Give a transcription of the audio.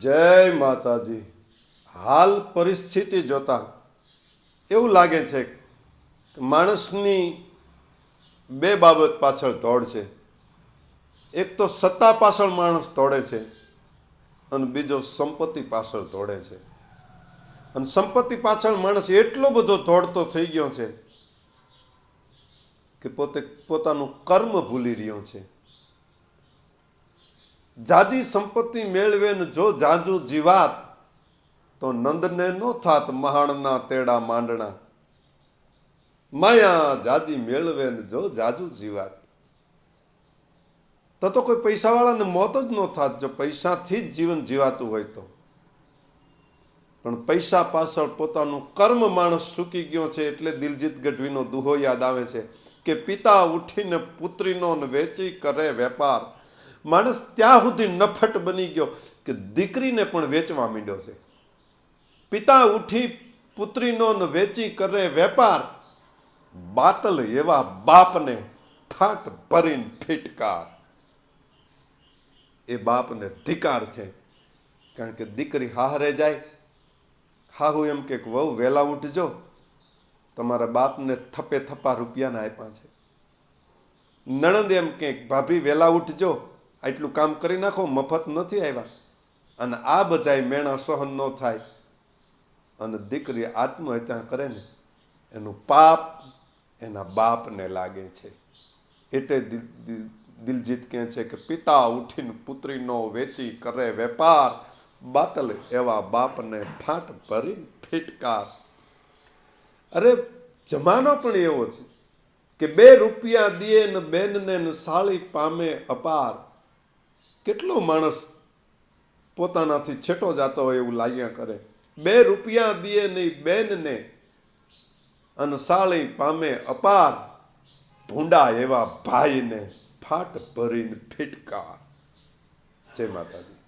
જય માતાજી. હાલ પરિસ્થિતિ જોતા એવું લાગે છે કે માણસની બે બાબત પાછળ દોડ છે. એક તો સત્તા પાછળ માણસ દોડે છે અને બીજો સંપત્તિ પાછળ દોડે છે. અને સંપત્તિ પાછળ માણસ એટલો બધો દોડતો થઈ ગયો છે કે પોતે પોતાનું કર્મ ભૂલી રહ્યો છે. જાજી સંપત્તિ મેળવે ને જો જાજુ જીવાત, તો નંદને નો થાત મહાણના તેડા માંડણા. માયા જાજી મેળવે ને જો જાજુ જીવાત. તો તો કોઈ પૈસાવાળાને મોત જ ન થાત જો પૈસાથી જ જીવન જીવાતું હોય તો. પણ પૈસા પાછળ પોતાનું કર્મ માણસ સૂકી ગયો છે એટલે દિલજીત ગઢવીનો દુહો યાદ આવે છે કે પિતા ઉઠીને પુત્રીનો વેચી કરે વેપાર. માણસ ત્યાં સુધી નફટ બની ગયો કે દીકરીને પણ વેચવા માંડ્યો છે. પિતા ઉઠી પુત્રીનો વેચી કરે વેપાર, બાતલ એવા બાપને ઠાટ ભરીને ફિટકાર. એ બાપને ધિકાર છે, કારણ કે દીકરી હાહરે જાય. હાહુ એમ કે વહુ, વહેલા ઉઠજો. તમારા બાપને થપે થપા રૂપિયાના આપ્યા છે. નણંદ એમ કે, ભાભી, વહેલા ઉઠજો. આટલું કામ કરી નાખો, મફત નથી આવ્યા. અને આ બધાય મેણા સહન ન થાય. અને દીકરી આત્મહત્યા કરે ને, એનું પાપ એના બાપને લાગે છે. એટલે દિલ- દિલ- દિલજીત કહે છે કે પિતા ઉઠીને પુત્રીનો વેચી કરે વેપાર, બાતલ એવા બાપને ફાટ ભરી ફીટકાર. અરે, જમાનો પણ એવો છે કે બે રૂપિયા દે ને બેનને સાળી પામે અપાર. કેટલો માણસ પોતાનાથી છેટો જાતો હોય એવું લાગ્યા કરે? બે રૂપિયા દીએ નહીં બેનને અને સાળી પામે અપાર ભૂંડા એવા ભાઈને ફાટ ભરીને ફિટકાર. જય માતાજી.